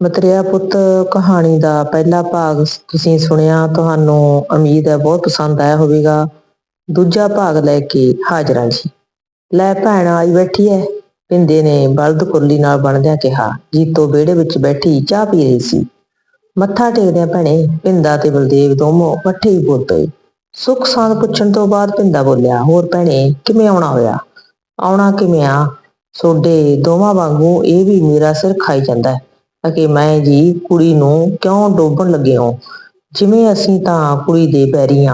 ਮਤਰਿਆ ਪੁੱਤ, ਕਹਾਣੀ ਦਾ ਪਹਿਲਾ ਭਾਗ ਤੁਸੀਂ ਸੁਣਿਆ, ਤੁਹਾਨੂੰ ਉਮੀਦ ਹੈ ਬਹੁਤ ਪਸੰਦ ਆਇਆ ਹੋਵੇਗਾ। ਦੂਜਾ ਭਾਗ ਲੈ ਕੇ ਹਾਜ਼ਰਾਂ ਜੀ। ਲੈ ਭੈਣ ਆਈ ਬੈਠੀ ਹੈ ਪਿੰਦੇ ਨੇ ਬਲਦ ਕੁਰਲੀ ਨਾਲ ਬਣਦਿਆਂ ਕਿਹਾ, ਜੀਤੋ ਵਿਹੜੇ ਵਿੱਚ ਬੈਠੀ ਚਾਹ ਪੀ ਰਹੀ ਸੀ। ਮੱਥਾ ਟੇਕਦਿਆਂ ਭੈਣੇ, ਪਿੰਦਾ ਤੇ ਬਲਦੇਵ ਦੋਮੋਂ ਇਕੱਠੇ ਹੀ ਬੋਲ ਪਏ। ਸੁੱਖ ਸਾਂਦ ਪੁੱਛਣ ਤੋਂ ਬਾਅਦ ਪਿੰਦਾ ਬੋਲਿਆ, ਹੋਰ ਭੈਣੇ, ਕਿਵੇਂ ਆਉਣਾ ਹੋਇਆ? ਆਉਣਾ ਕਿਵੇਂ ਆ? ਸੋਡੇ ਦੋਵਾਂ ਵਾਂਗੂ ਇਹ ਵੀ ਮੇਰਾ ਸਿਰ ਖਾਈ ਜਾਂਦਾ ਹੈ ਅਕੇ ਮੈਂ ਜੀ ਕੁੜੀ ਨੂੰ ਕਿਉਂ ਡੋਬਣ ਲੱਗੇ ਹੋ? ਜਿਵੇਂ ਅਸੀਂ ਤਾਂ ਕੁੜੀ ਦੇ ਪੈਰੀ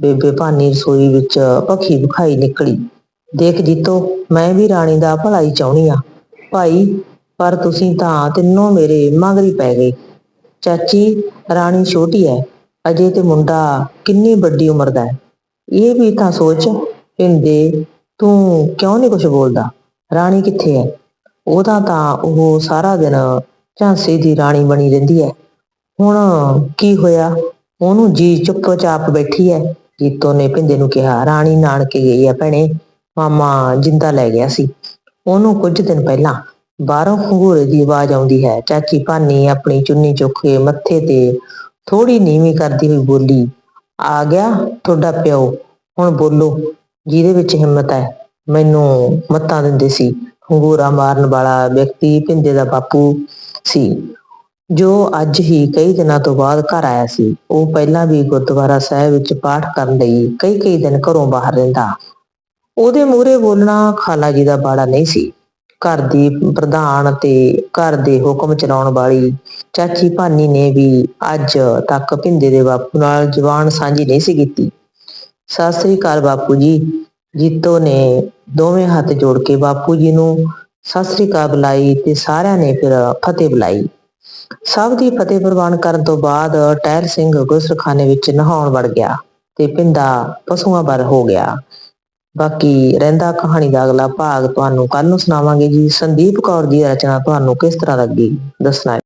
ਬੇਬੇ ਭਾਨੀ ਰਸੋਈ ਵਿੱਚ ਭਖੀ ਵਿਖਾਈ ਨਿਕਲੀ। ਦੇਖ ਜੀਤੋ, ਮੈਂ ਵੀ ਰਾਣੀ ਦਾ ਭਲਾ ਚਾਹੁੰਦੀ ਆ ਭਾਈ, ਪਰ ਤੁਸੀਂ ਤਾਂ ਤਿੰਨੋਂ ਮੇਰੇ ਮਗਰੀ ਪੈ ਗਏ। ਚਾਚੀ, ਰਾਣੀ ਛੋਟੀ ਹੈ। ਅਜੇ ਤੇ ਮੁੰਡਾ ਕਿੰਨੀ ਵੱਡੀ ਉਮਰ ਦਾ ਹੈ। ਇਹ ਵੀ ਤਾਂ ਸੋਚ, ਪਿੰਦੇ, ਤੂੰ ਕਿਉਂ ਨਹੀਂ ਕੁਝ ਬੋਲਦਾ? ਰਾਣੀ ਕਿੱਥੇ ਹੈ? ਉਹਦਾ ਤਾਂ ਉਹ ਸਾਰਾ ਦਿਨ ਝਾਂਸੀ ਦੀ ਰਾਣੀ ਬਣੀ ਰਹਿੰਦੀ ਹੈ ਹੁਣ ਕੀ ਹੋਇਆ? ਉਹਨੂੰ ਜੀ ਚੁੱਪਚਾਪ ਬੈਠੀ ਹੈ ਜੀਤੋ ਨੇ ਭਿੰਦੇ ਨੂੰ ਕਿਹਾ, ਰਾਣੀ ਨਾਨਕੇ ਗਈ ਹੈ ਭੈਣੇ। ਮਾਮਾ ਜਿੰਦਾ ਲੈ ਗਿਆ ਸੀ। ਉਹਨੂੰ ਕੁਝ ਦਿਨ ਪਹਿਲਾਂ ਬਾਹਰੋਂ ਖੰਗੂਰੇ ਦੀ ਆਵਾਜ਼ ਆਉਂਦੀ ਹੈ। ਚਾਚੀ ਭਾਨੀ ਆਪਣੀ ਚੁੰਨੀ ਚੁੱਕ ਕੇ ਮੱਥੇ ਤੇ ਥੋੜੀ ਨੀਵੀਂ ਕਰਦੀ ਹੋਈ ਬੋਲੀ, ਆ ਗਿਆ ਤੁਹਾਡਾ ਪਿਓ। ਹੁਣ ਬੋਲੋ, ਜਿਹਦੇ ਵਿੱਚ ਹਿੰਮਤ ਹੈ ਮੈਨੂੰ ਮੱਤਾਂ ਦਿੰਦੇ ਸੀ। ਖੰਗੂਰਾ ਮਾਰਨ ਵਾਲਾ ਵਿਅਕਤੀ ਭਿੰਦੇ ਦਾ ਬਾਪੂ ਸੀ। ਜੋ ਅੱਜ ਹੀ ਕਈ ਦਿਨਾਂ ਤੋਂ ਬਾਅਦ ਘਰ ਆਇਆ ਸੀ। ਉਹ ਪਹਿਲਾਂ ਵੀ ਗੁਰਦੁਆਰਾ ਸਾਹਿਬ ਵਿੱਚ ਪਾਠ ਕਰਨ ਲਈ ਕਈ ਕਈ ਦਿਨ ਘਰੋਂ ਬਾਹਰ ਰਹਿੰਦਾ। ਉਹਦੇ ਮੂਹਰੇ ਬੋਲਣਾ ਖਾਲਾ ਜੀ ਦਾ ਬਾੜਾ ਨਹੀਂ ਸੀ। ਘਰ ਦੀ ਪ੍ਰਧਾਨ ਤੇ ਘਰ ਦੇ ਹੁਕਮ ਚਲਾਉਣ ਵਾਲੀ ਚਾਚੀ ਭਾਨੀ ਨੇ ਵੀ ਅੱਜ ਤੱਕ ਭਿੰਦੇ ਦੇ ਬਾਪੂ ਨਾਲ ਜਵਾਨ ਸਾਂਝੀ ਨਹੀਂ ਸੀ ਕੀਤੀ। ਸਤਿ ਸ੍ਰੀ ਅਕਾਲ ਬਾਪੂ ਜੀ। ਜੀਤੋ ਨੇ ਦੋਵੇਂ ਹੱਥ ਜੋੜ ਕੇ ਬਾਪੂ ਜੀ ਨੂੰ ਸਤਿ ਸ੍ਰੀ ਅਕਾਲ ਬੁਲਾਈ ਤੇ ਸਾਰਿਆਂ ਨੇ ਫਿਰ ਫਤਿਹ ਬੁਲਾਈ। ਸਭ ਦੀ ਫਤਿਹ ਪ੍ਰਵਾਨ ਕਰਨ ਤੋਂ ਬਾਅਦ ਟਹਿਲ ਸਿੰਘ ਗੁਸਰਖਾਨੇ ਵਿੱਚ ਨਹਾਉਣ ਵੜ ਗਿਆ ਤੇ ਪਿੰਦਾ ਪਸ਼ੂਆਂ ਵਰ ਹੋ ਗਿਆ। ਬਾਕੀ ਰਹਿੰਦਾ ਕਹਾਣੀ ਦਾ ਅਗਲਾ ਭਾਗ ਤੁਹਾਨੂੰ ਕੱਲ ਨੂੰ ਸੁਣਾਵਾਂਗੇ ਜੀ। ਸੰਦੀਪ ਕੌਰ ਦੀ ਰਚਨਾ ਤੁਹਾਨੂੰ ਕਿਸ ਤਰ੍ਹਾਂ ਲੱਗੀ? ਦੱਸਣਾ